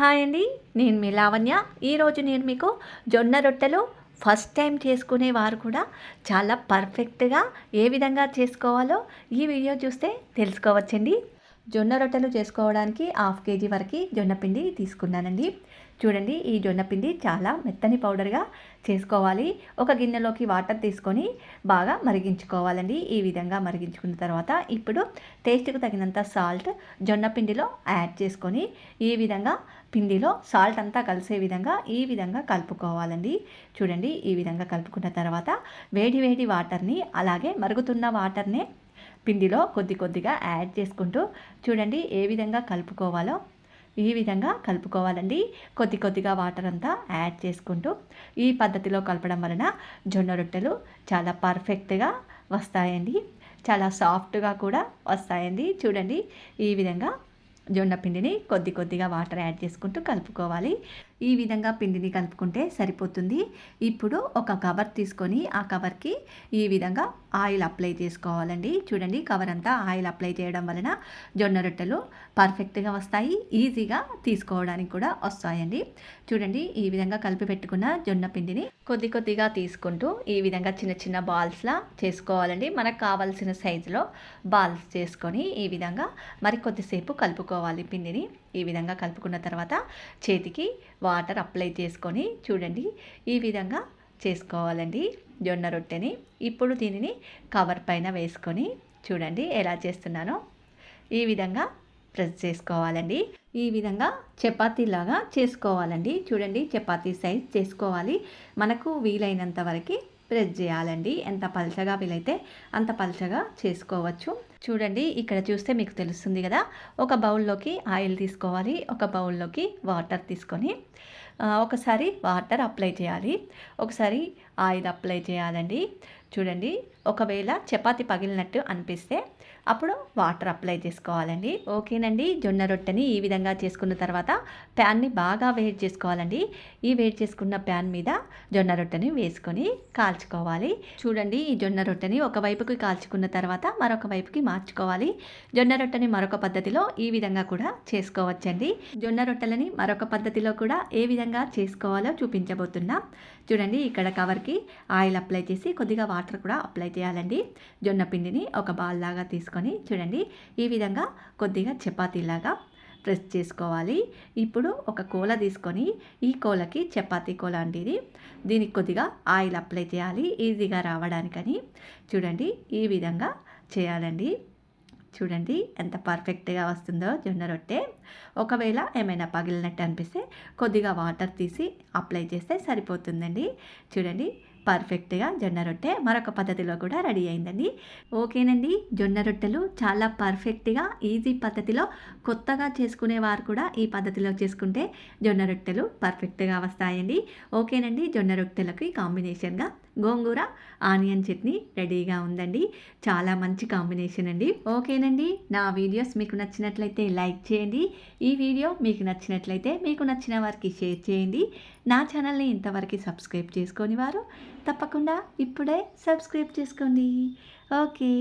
Hi అండి నేను మీ లావణ్య. ఈరోజు నేను మీకు జొన్న రొట్టెలు ఫస్ట్ టైం చేసుకునే వారు కూడా చాలా పర్ఫెక్ట్గా ఏ విధంగా చేసుకోవాలో ఈ వీడియో చూస్తే తెలుసుకోవచ్చండి. జొన్న రొట్టెలు చేసుకోవడానికి హాఫ్ కేజీ వరకు జొన్నపిండి తీసుకున్నానండి. చూడండి ఈ జొన్నపిండి చాలా మెత్తని పౌడర్గా చేసుకోవాలి. ఒక గిన్నెలోకి వాటర్ తీసుకొని బాగా మరిగించుకోవాలండి. ఈ విధంగా మరిగించుకున్న తర్వాత ఇప్పుడు టేస్ట్కు తగినంత సాల్ట్ జొన్నపిండిలో యాడ్ చేసుకొని ఈ విధంగా పిండిలో సాల్ట్ అంతా కలిసే విధంగా ఈ విధంగా కలుపుకోవాలండి. చూడండి ఈ విధంగా కలుపుకున్న తర్వాత వేడి వేడి వాటర్ని అలాగే మరుగుతున్న వాటర్నే పిండిలో కొద్ది కొద్దిగా యాడ్ చేసుకుంటూ చూడండి ఏ విధంగా కలుపుకోవాలో. ఈ విధంగా కలుపుకోవాలండి. కొద్ది కొద్దిగా వాటర్ అంతా యాడ్ చేసుకుంటూ ఈ పద్ధతిలో కలపడం వలన జొన్న రొట్టెలు చాలా పర్ఫెక్ట్గా వస్తాయండి. చాలా సాఫ్ట్గా కూడా వస్తాయండి. చూడండి ఈ విధంగా జొన్న పిండిని కొద్ది కొద్దిగా వాటర్ యాడ్ చేసుకుంటూ కలుపుకోవాలి. ఈ విధంగా పిండిని కలుపుకుంటే సరిపోతుంది. ఇప్పుడు ఒక కవర్ తీసుకొని ఆ కవర్కి ఈ విధంగా ఆయిల్ అప్లై చేసుకోవాలండి. చూడండి కవర్ అంతా ఆయిల్ అప్లై చేయడం వలన జొన్న రొట్టెలు పర్ఫెక్ట్గా వస్తాయి. ఈజీగా తీసుకోవడానికి కూడా వస్తాయండి. చూడండి ఈ విధంగా కలిపి పెట్టుకున్న జొన్న పిండిని కొద్ది కొద్దిగా తీసుకుంటూ ఈ విధంగా చిన్న చిన్న బాల్స్లా చేసుకోవాలండి. మనకు కావాల్సిన సైజులో బాల్స్ చేసుకొని ఈ విధంగా మరి కొద్దిసేపు కలుపుకోవాలి పిండిని. ఈ విధంగా కలుపుకున్న తర్వాత చేతికి వాటర్ అప్లై చేసుకొని చూడండి. ఈ విధంగా చేసుకోవాలండి జొన్న రొట్టెని. ఇప్పుడు దీనిని కవర్ పైన వేసుకొని చూడండి ఎలా చేస్తున్నానో. ఈ విధంగా ప్రెస్ చేసుకోవాలండి. ఈ విధంగా చపాతీలాగా చేసుకోవాలండి. చూడండి చపాతీ సైజ్ చేసుకోవాలి. మనకు వీలైనంత వరకు ప్రెస్ చేయాలండి. ఎంత పలచగా వీలైతే అంత పలచగా చేసుకోవచ్చు. చూడండి ఇక్కడ చూస్తే మీకు తెలుస్తుంది కదా. ఒక బౌల్లోకి ఆయిల్ తీసుకోవాలి. ఒక బౌల్లోకి వాటర్ తీసుకొని ఒకసారి వాటర్ అప్లై చేయాలి. ఒకసారి ఆయిల్ అప్లై చేయాలండి. చూడండి ఒకవేళ చపాతి పగిలినట్టు అనిపిస్తే అప్పుడు వాటర్ అప్లై చేసుకోవాలండి. ఓకేనండి. జొన్న రొట్టెని ఈ విధంగా చేసుకున్న తర్వాత ప్యాన్ని బాగా వేడి చేసుకోవాలండి. ఈ వేడి చేసుకున్న ప్యాన్ మీద జొన్న రొట్టెని వేసుకొని కాల్చుకోవాలి. చూడండి ఈ జొన్న రొట్టెని ఒక వైపుకి కాల్చుకున్న తర్వాత మరొక వైపుకి మార్చుకోవాలి. జొన్న రొట్టెని మరొక పద్ధతిలో ఈ విధంగా కూడా చేసుకోవచ్చండి. జొన్న రొట్టెలని మరొక పద్ధతిలో కూడా ఏ విధంగా చేసుకోవాలో చూపించబోతున్నా. చూడండి ఇక్కడ కవర్కి ఆయిల్ అప్లై చేసి కొద్దిగా వాటర్ కూడా అప్లై చేయాలండి. జొన్న పిండిని ఒక బాల్ లాగా తీసుకొని చూడండి ఈ విధంగా కొద్దిగా చపాతీలాగా ప్రెస్ చేసుకోవాలి. ఇప్పుడు ఒక కోల తీసుకొని ఈ కోలకి చపాతీ కోల అంటేది దీనికి కొద్దిగా ఆయిల్ అప్లై చేయాలి ఈజీగా రావడానికని. చూడండి ఈ విధంగా చేయాలండి. చూడండి ఎంత పర్ఫెక్ట్గా వస్తుందో జొన్న రొట్టె. ఒకవేళ ఏమైనా పగిలినట్టు అనిపిస్తే కొద్దిగా వాటర్ తీసి అప్లై చేస్తే సరిపోతుందండి. చూడండి పర్ఫెక్ట్గా జొన్న రొట్టె మరొక పద్ధతిలో కూడా రెడీ అయిందండి. ఓకేనండి జొన్న రొట్టెలు చాలా పర్ఫెక్ట్గా ఈజీ పద్ధతిలో కొత్తగా చేసుకునే వారు కూడా ఈ పద్ధతిలో చేసుకుంటే జొన్న రొట్టెలు పర్ఫెక్ట్గా వస్తాయండి. ఓకేనండి జొన్న రొట్టెలకి కాంబినేషన్గా గోంగూర ఆనియన్ చట్నీ రెడీగా ఉందండి. చాలా మంచి కాంబినేషన్ అండి. ఓకేనండి నా వీడియోస్ మీకు నచ్చినట్లయితే లైక్ చేయండి. ఈ వీడియో మీకు నచ్చినట్లయితే మీకు నచ్చిన వారికి షేర్ చేయండి. నా ఛానల్ని ఇంతవరకు సబ్స్క్రైబ్ చేసుకొని వారు తప్పకుండా ఇప్పుడే సబ్స్క్రైబ్ చేసుకోండి. ఓకే.